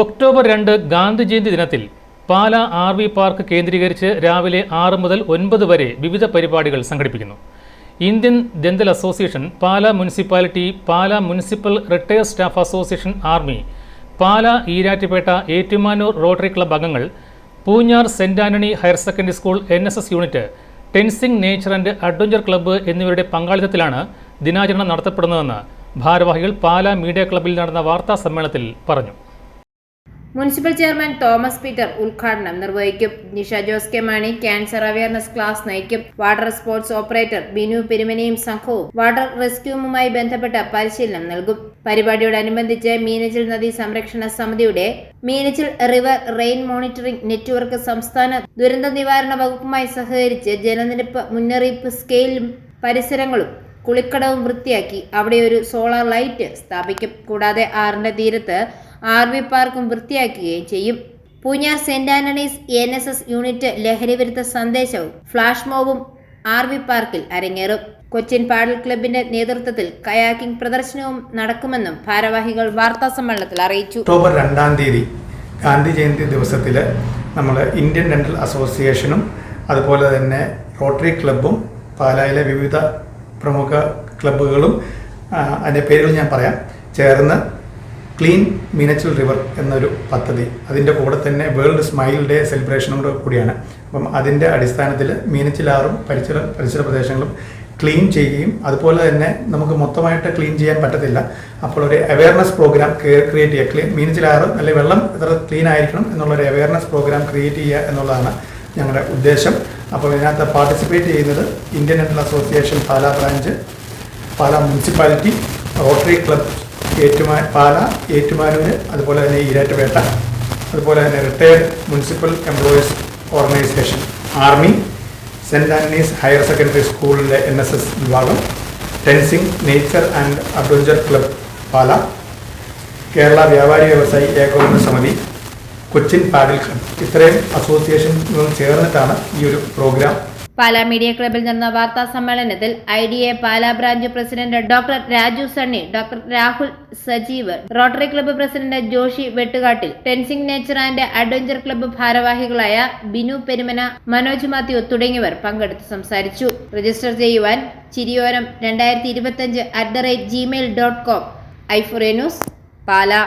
October രണ്ട് ഗാന്ധി ജയന്തി ദിനത്തിൽ പാല R V park കേന്ദ്രീകരിച്ച് രാവിലെ ആറ് മുതൽ ഒൻപത് വരെ വിവിധ പരിപാടികൾ സംഘടിപ്പിക്കുന്നു. Indian dental association Pala municipality Pala municipal retire staff association army Pala Erattupetta Ettumanoor Rotary club അംഗങ്ങൾ Poonjar Saint Antony higher secondary school N S S unit Tenzing nature and adventure club എന്നിവരുടെ പങ്കാളിത്തത്തിലാണ് ദിനാചരണം നടത്തപ്പെടുന്നതെന്ന് ഭാരവാഹികൾ പാല media ക്ലബ്ബിൽ നടന്ന വാർത്താ സമ്മേളനത്തിൽ പറഞ്ഞു. മുനിസിപ്പൽ ചെയർമാൻ തോമസ് പീറ്റർ ഉദ്ഘാടനം നിർവഹിക്കും. Nisha Jose K Mani cancer awareness class നയിക്കും. വാട്ടർ സ്പോർട്സ് ഓപ്പറേറ്റർ ബിനു പെരുമനയും സംഘവും വാട്ടർ റെസ്ക്യൂവുമായി ബന്ധപ്പെട്ട പരിശീലനം നൽകും. പരിപാടിയോടനുബന്ധിച്ച് മീനച്ചിൽ നദി സംരക്ഷണ സമിതിയുടെ Meenachil river rain monitoring network സംസ്ഥാന ദുരന്ത നിവാരണ വകുപ്പുമായി സഹകരിച്ച് ജലനിരപ്പ് മുന്നറിയിപ്പ് സ്കെയിലും പരിസരങ്ങളും കുളിക്കടവും വൃത്തിയാക്കി അവിടെ ഒരു സോളാർ ലൈറ്റ് സ്ഥാപിക്കും. കൂടാതെ ആറിന്റെ തീരത്ത് ആർ വി പാർക്കും വൃത്തിയാക്കുകയും ചെയ്യും. Poonjar Saint Antony's N S S unit ലഹരി വിരുദ്ധ സന്ദേശവും ഫ്ലാഷ് മോബും ആർ വി പാർക്കിൽ അരങ്ങേറും. കൊച്ചിൻ പാഡൽ ക്ലബിന്റെ നേതൃത്വത്തിൽ കയാക്കിംഗ് പ്രദർശനവും നടക്കുമെന്നും ഭാരവാഹികൾ വാർത്താ സമ്മേളനത്തിൽ അറിയിച്ചു. ഒക്ടോബർ രണ്ടാം തീയതി ഗാന്ധി ജയന്തി ദിവസത്തിൽ നമ്മൾ ഇന്ത്യൻ ഡെന്റൽ അസോസിയേഷനും അതുപോലെ തന്നെ റോട്ടറി ക്ലബും പാലായിലെ വിവിധ പ്രമുഖ ക്ലബ്ബുകളും അതിന്റെ പേരുകൾ ഞാൻ പറയാം. ചേർന്ന് ക്ലീൻ മീനച്ചിൽ റിവർ എന്നൊരു പദ്ധതി. അതിന്റെ കൂടെ തന്നെ വേൾഡ് സ്മൈൽ ഡേ സെലിബ്രേഷനോട് കൂടിയാണ്. അപ്പം അതിന്റെ അടിസ്ഥാനത്തിൽ മീനച്ചിലാറും പരിസര പരിസര പ്രദേശങ്ങളും ക്ലീൻ ചെയ്യുകയും അതുപോലെ തന്നെ നമുക്ക് മൊത്തമായിട്ട് ക്ലീൻ ചെയ്യാൻ പറ്റത്തില്ല. അപ്പോൾ ഒരു അവയർനെസ് പ്രോഗ്രാം ക്രിയേറ്റ് ചെയ്യുക. ക്ലീൻ മീനച്ചിലാറ് അല്ലെങ്കിൽ വെള്ളം എത്ര ക്ലീൻ ആയിരിക്കണം എന്നുള്ള ഒരു അവയർനെസ് പ്രോഗ്രാം ക്രിയേറ്റ് ചെയ്യുക എന്നുള്ളതാണ് ഞങ്ങളുടെ ഉദ്ദേശം. അപ്പോൾ ഇതിനകത്ത് പാർട്ടിസിപ്പേറ്റ് ചെയ്യുന്നത് Indian dental association Pala branch Pala municipality Rotary club ഏറ്റുമാ Pala Ettumanoor അതുപോലെ തന്നെ ഈരാറ്റുപേട്ട അതുപോലെ തന്നെ retired municipal employees organisation army Saint Antony's higher secondary സ്കൂളിലെ എൻ എസ് എസ് വിഭാഗം Tenzing nature and adventure club Pala Kerala വ്യാപാരി വ്യവസായി ഏകോപന സമിതി കൊച്ചിൻ പാഡിൽ ക്ലബ് ഇത്രയും അസോസിയേഷനുകൾ ചേർന്നിട്ടാണ് ഈ ഒരു പ്രോഗ്രാം പാലാ മീഡിയ ക്ലബിൽ നടന്ന വാർത്താ സമ്മേളനത്തിൽ I D A Pala branch president doctor Raju Sunny doctor Rahul Sajeev Rotary club president Joshi Vettukattil Tenzing nature and adventure club ഭാരവാഹികളായ ബിനു പെരുമന മനോജ് മാത്യു തുടങ്ങിയവർ പങ്കെടുത്ത് സംസാരിച്ചു. രജിസ്റ്റർ ചെയ്യുവാൻ ചിരിയോരം രണ്ടായിരത്തി ഇരുപത്തിയഞ്ച് at the rate Gmail dot com ഐഫുറേ news Pala.